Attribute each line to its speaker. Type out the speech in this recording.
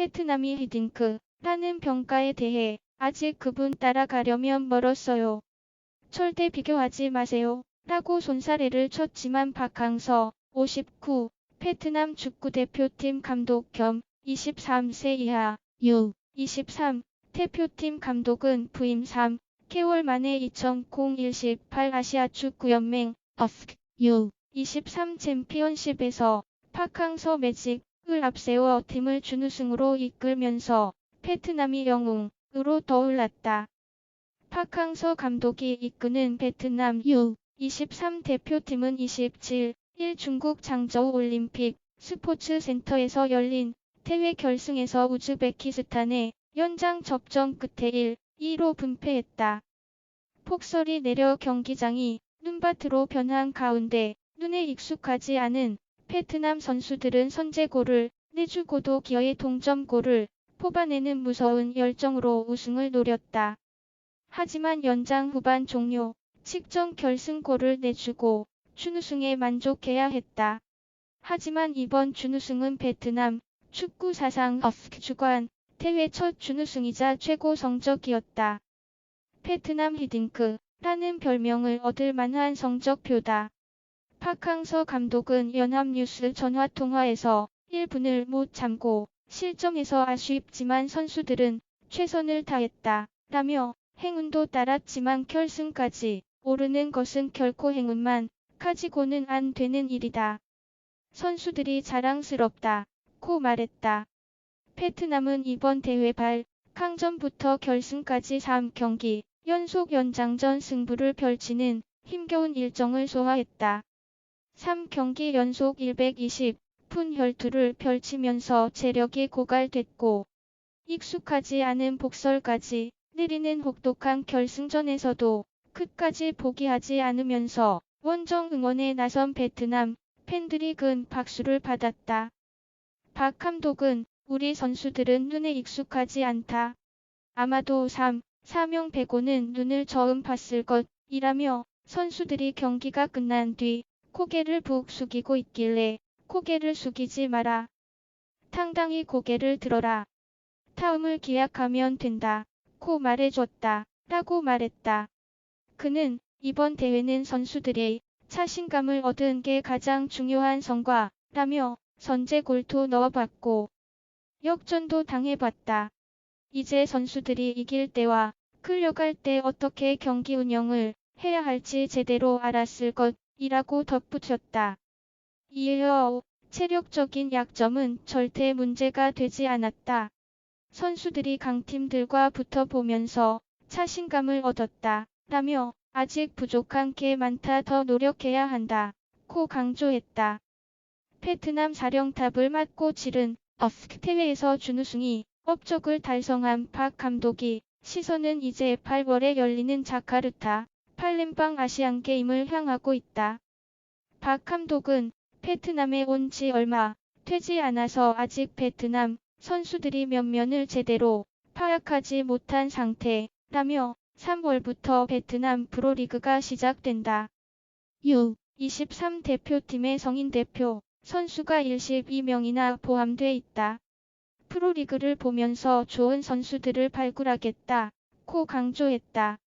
Speaker 1: 베트남이 히딩크라는 평가에 대해 아직 그분 따라가려면 멀었어요. 절대 비교하지 마세요. 라고 손사래를 쳤지만 박항서 59 베트남 축구 대표팀 감독 겸 23세 이하 U23 대표팀 감독은 부임 3 개월 만에 2018 아시아 축구연맹 어프 U23 챔피언십에서 박항서 매직 을 앞세워 팀을 준우승으로 이끌면서 베트남이 영웅으로 떠올랐다. 박항서 감독이 이끄는 베트남 U23 대표팀은 27일 중국 장저우 올림픽 스포츠 센터에서 열린 대회 결승에서 우즈베키스탄에 연장 접전 끝에 1, 2로 분패했다. 폭설이 내려 경기장이 눈밭으로 변한 가운데 눈에 익숙하지 않은 베트남 선수들은 선제골을 내주고도 기어의 동점골을 뽑아내는 무서운 열정으로 우승을 노렸다. 하지만 연장 후반 종료 직전 결승골을 내주고 준우승에 만족해야 했다. 하지만 이번 준우승은 베트남 축구 사상 어프 주관 대회 첫 준우승이자 최고 성적이었다. 베트남 히딩크라는 별명을 얻을 만한 성적표다. 박항서 감독은 연합뉴스 전화통화에서 1분을 못 참고 실점에서 아쉽지만 선수들은 최선을 다했다. 라며 행운도 따랐지만 결승까지 오르는 것은 결코 행운만 가지고는 안 되는 일이다. 선수들이 자랑스럽다. 고 말했다. 베트남은 이번 대회 발 강전부터 결승까지 3경기 연속 연장전 승부를 펼치는 힘겨운 일정을 소화했다. 3경기 연속 120분 혈투를 펼치면서 체력이 고갈됐고 익숙하지 않은 복설까지 내리는 혹독한 결승전에서도 끝까지 포기하지 않으면서 원정 응원에 나선 베트남 팬들이 큰 박수를 받았다. 박 감독은 우리 선수들은 눈에 익숙하지 않다. 아마도 3, 4명 빼고는 눈을 처음 봤을 것이라며 선수들이 경기가 끝난 뒤 고개를 푹 숙이고 있길래 고개를 숙이지 마라. 당당히 고개를 들어라. 다음을 기약하면 된다. 고 말해줬다. 라고 말했다. 그는 이번 대회는 선수들의 자신감을 얻은 게 가장 중요한 성과라며 선제 골도 넣어봤고 역전도 당해봤다. 이제 선수들이 이길 때와 끌려갈 때 어떻게 경기 운영을 해야 할지 제대로 알았을 것 이라고 덧붙였다. 이어 체력적인 약점은 절대 문제가 되지 않았다. 선수들이 강팀들과 붙어보면서 자신감을 얻었다. 라며 아직 부족한 게 많다 더 노력해야 한다. 고 강조했다. 베트남 사령탑을 맡고 치른 어프 대회에서 준우승이 업적을 달성한 박 감독이 시선은 이제 8월에 열리는 자카르타 팔렘방 아시안 게임을 향하고 있다. 박 감독은 베트남에 온 지 얼마 되지 않아서 아직 베트남 선수들이 면면을 제대로 파악하지 못한 상태라며 3월부터 베트남 프로리그가 시작된다. U23 대표팀의 성인 대표 선수가 12명이나 포함돼 있다. 프로리그를 보면서 좋은 선수들을 발굴하겠다. 고 강조했다.